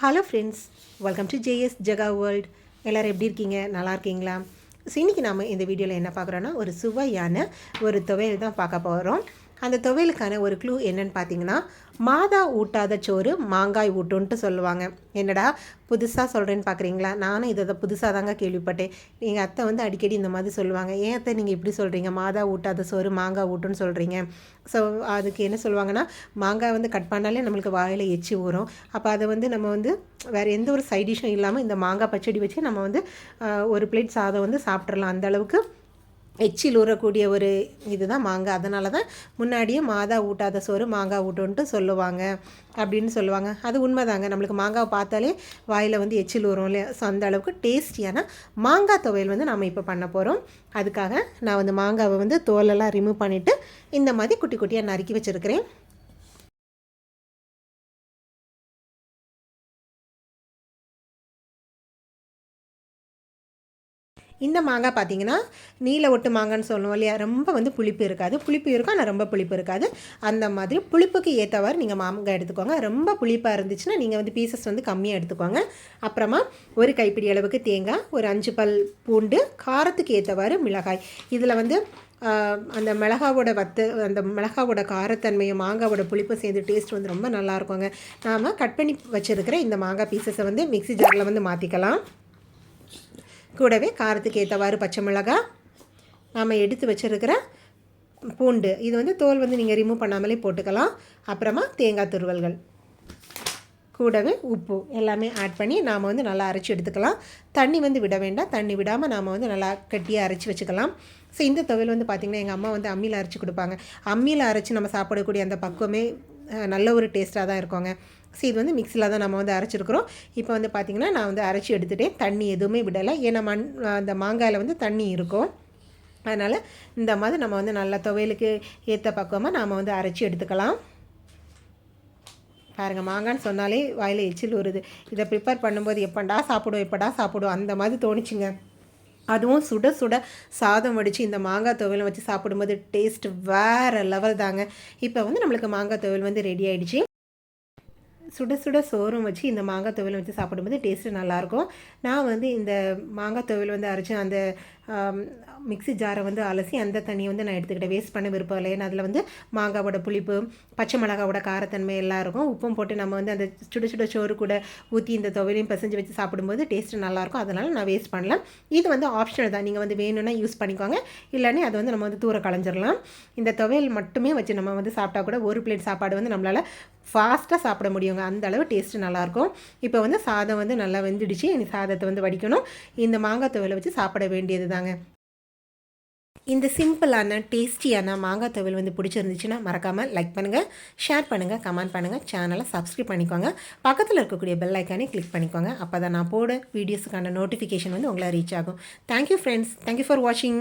Hello friends welcome to J S Jega world எல்லோரும் எப்படி இருக்கீங்க? நல்லா இருக்கீங்களா? ஸோ இன்றைக்கி நாம் இந்த வீடியோவில் என்ன பார்க்குறோன்னா ஒரு சுவையான ஒரு துவையல் தான் பார்க்க போகிறோம் அந்த துவையலுக்கான ஒரு க்ளூ என்னன்னு பார்த்தீங்கன்னா மாதா ஊட்டாத சோறு மாங்காய் ஊட்டுன்ட்டு சொல்லுவாங்க. என்னடா புதுசாக சொல்கிறேன்னு பார்க்குறீங்களா? நானும் இதை புதுசாக தாங்க கேள்விப்பட்டேன். எங்கள் அத்தை வந்து அடிக்கடி இந்த மாதிரி சொல்லுவாங்க. ஏன் அத்தை நீங்கள் இப்படி சொல்கிறீங்க மாதா ஊட்டாத சோறு மாங்காய் ஊட்டுன்னு சொல்கிறீங்க ஸோ அதுக்கு என்ன சொல்லுவாங்கன்னா மாங்காய் வந்து கட் பண்ணாலே நம்மளுக்கு வாயில் எச்சி ஊறும். அப்போ அதை வந்து நம்ம வந்து வேறு எந்த ஒரு சைடிஷும் இல்லாமல் இந்த மாங்காய் பச்சடி வச்சு நம்ம வந்து ஒரு பிளேட் சாதம் வந்து சாப்பிட்றலாம் அந்த அளவுக்கு எச்சில் ஊறக்கூடிய ஒரு இதுதான் மாங்காய். அதனால தான் முன்னாடியே மாதா ஊட்டாத சோறு மாங்காய் ஊட்டுன்ட்டு சொல்லுவாங்க அப்படின்னு சொல்லுவாங்க. அது உண்மைதாங்க. நம்மளுக்கு மாங்காவை பார்த்தாலே வாயில் வந்து எச்சில் ஊறும் இல்லையா? ஸோ அந்த அளவுக்கு டேஸ்டியான மாங்காய் துவையல் வந்து நம்ம இப்போ பண்ண போகிறோம் அதுக்காக நான் வந்து மாங்காவை வந்து தோலெல்லாம் ரிமூவ் பண்ணிவிட்டு இந்த மாதிரி குட்டி குட்டியாக நறுக்கி வச்சுருக்கிறேன். இந்த மாங்காய் பார்த்தீங்கன்னா நீல ஒட்டு மாங்கான்னு சொல்லுவோம் இல்லையா? ரொம்ப வந்து புளிப்பு இருக்காது. புளிப்பு இருக்கும் ஆனால் ரொம்ப புளிப்பு இருக்காது. அந்த மாதிரி புளிப்புக்கு ஏற்றவாறு நீங்கள் மாங்காய் எடுத்துக்கோங்க. ரொம்ப புளிப்பாக இருந்துச்சுன்னா நீங்கள் வந்து பீசஸ் வந்து கம்மியாக எடுத்துக்கோங்க. அப்புறமா ஒரு கைப்பிடி அளவுக்கு தேங்காய் ஒரு அஞ்சு பல் பூண்டு காரத்துக்கு ஏற்றவாறு மிளகாய். இதில் வந்து அந்த மிளகாவோட வத்து அந்த மிளகாவோட காரத்தன்மையும் மாங்காவோட புளிப்பு சேர்ந்து டேஸ்ட் வந்து ரொம்ப நல்லாயிருக்குங்க நாம் கட் பண்ணி வச்சுருக்கிற இந்த மாங்காய் பீசஸை வந்து மிக்சி ஜாரில் வந்து மாற்றிக்கலாம் கூடவே காரத்துக்கு ஏற்றவாறு பச்சை மிளகாய் நாம் எடுத்து வச்சுருக்கிற பூண்டு. இது வந்து தோல் வந்து நீங்கள் ரிமூவ் பண்ணாமலே போட்டுக்கலாம். அப்புறமா தேங்காய் துருவல்கள். கூடவே உப்பு எல்லாமே ஆட் பண்ணி நாம் வந்து நல்லா அரைச்சி எடுத்துக்கலாம். தண்ணி வந்து விட வேண்டாம். தண்ணி விடாமல் நாம் வந்து நல்லா கட்டியாக அரைச்சி வச்சுக்கலாம். ஸோ இந்த துவையல் வந்து பார்த்திங்கன்னா எங்கள் அம்மா வந்து அம்மியில் அரைச்சி கொடுப்பாங்க. அம்மியில் அரைச்சி நம்ம சாப்பிடக்கூடிய அந்த பக்குவமே நல்ல ஒரு டேஸ்ட்டாக தான் இருக்குங்க. ஸோ இது வந்து மிக்சியில் தான் நம்ம வந்து அரைச்சிருக்கிறோம். இப்போ வந்து பார்த்திங்கன்னா நான் வந்து அரைச்சி எடுத்துகிட்டேன் தண்ணி எதுவுமே விடலை. ஏன்னா மண் அந்த மாங்காயில் வந்து தண்ணி இருக்கும். அதனால் இந்த மாதிரி நம்ம வந்து நல்லா துவையலுக்கு ஏற்ற பக்குவமாக நாம் வந்து அரைச்சி எடுத்துக்கலாம். பாருங்கள் மாங்கான்னு சொன்னாலே வாயில் எச்சில் வருது இதை ப்ரிப்பேர் பண்ணும்போது எப்படா சாப்பிடுவோம் எப்படா சாப்பிடுவோம்? அந்த மாதிரி தோணிச்சுங்க. அதுவும் சுட சுட சாதம் வடித்து இந்த மாங்காய் துவையல் வச்சு சாப்பிடும்போது டேஸ்ட் வேறு லெவல் தாங்க. இப்போ வந்து நம்மளுக்கு மாங்காய் துவையல் வந்து ரெடி ஆகிடுச்சு சுட சுட சோறும் வச்சு இந்த மாங்காய் துவையல் வச்சு சாப்பிடும்போது டேஸ்ட்டு நல்லாயிருக்கும் நான் வந்து இந்த மாங்காய் துவையல் வந்து அரைச்சி அந்த மிக்சி ஜாரை வந்து அலசி அந்த தண்ணியை வந்து நான் எடுத்துக்கிட்டேன். வேஸ்ட் பண்ண விருப்பம் இல்லை. ஏன்னா அதில் வந்து மாங்காவோட புளிப்பு பச்சை மிளகாவோட காரத்தன்மை எல்லாம் இருக்கும். உப்பும் போட்டு நம்ம வந்து அந்த சுட சுட சோறு கூட ஊற்றி இந்த துவையிலையும் பிசைஞ்சு வச்சு சாப்பிடும்போது டேஸ்ட்டு நல்லாயிருக்கும். அதனால் நான் வேஸ்ட் பண்ணல இது வந்து ஆப்ஷனல் தான். நீங்கள் வந்து வேணும்னா யூஸ் பண்ணிக்கோங்க. இல்லைன்னா அதை வந்து நம்ம வந்து தூர களைஞ்சிடலாம் இந்த துவையல் மட்டுமே வச்சு நம்ம வந்து சாப்பிட்டா கூட ஒரு பிளேட் சாப்பாடு வந்து நம்மளால் ஃபாஸ்ட்டாக சாப்பிட முடியுங்க. அந்த அளவு டேஸ்ட்டு நல்லாயிருக்கும். இப்போ வந்து சாதம் வந்து நல்லா வெந்துடுச்சு. இனி சாதத்தை வந்து வடிக்கணும். இந்த மாங்காய் துவையில் வச்சு சாப்பிட வேண்டியது தான். தாங்க இந்த சிம்பிளான டேஸ்டியான மாங்காய் துவையல் வந்து பிடிச்சிருந்துச்சுன்னா மறக்காமல் லைக் பண்ணுங்கள் ஷேர் பண்ணுங்கள் கமெண்ட் பண்ணுங்கள் சேனலை சப்ஸ்கிரைப் பண்ணிக்கோங்க. பக்கத்தில் இருக்கக்கூடிய பெல் ஐக்கானே கிளிக் பண்ணிக்கோங்க. அப்போ தான் நான் போட வீடியோஸுக்கான நோட்டிஃபிகேஷன் வந்து உங்களை ரீச் ஆகும். தேங்க்யூ ஃப்ரெண்ட்ஸ் தேங்க்யூ ஃபார் வாட்சிங்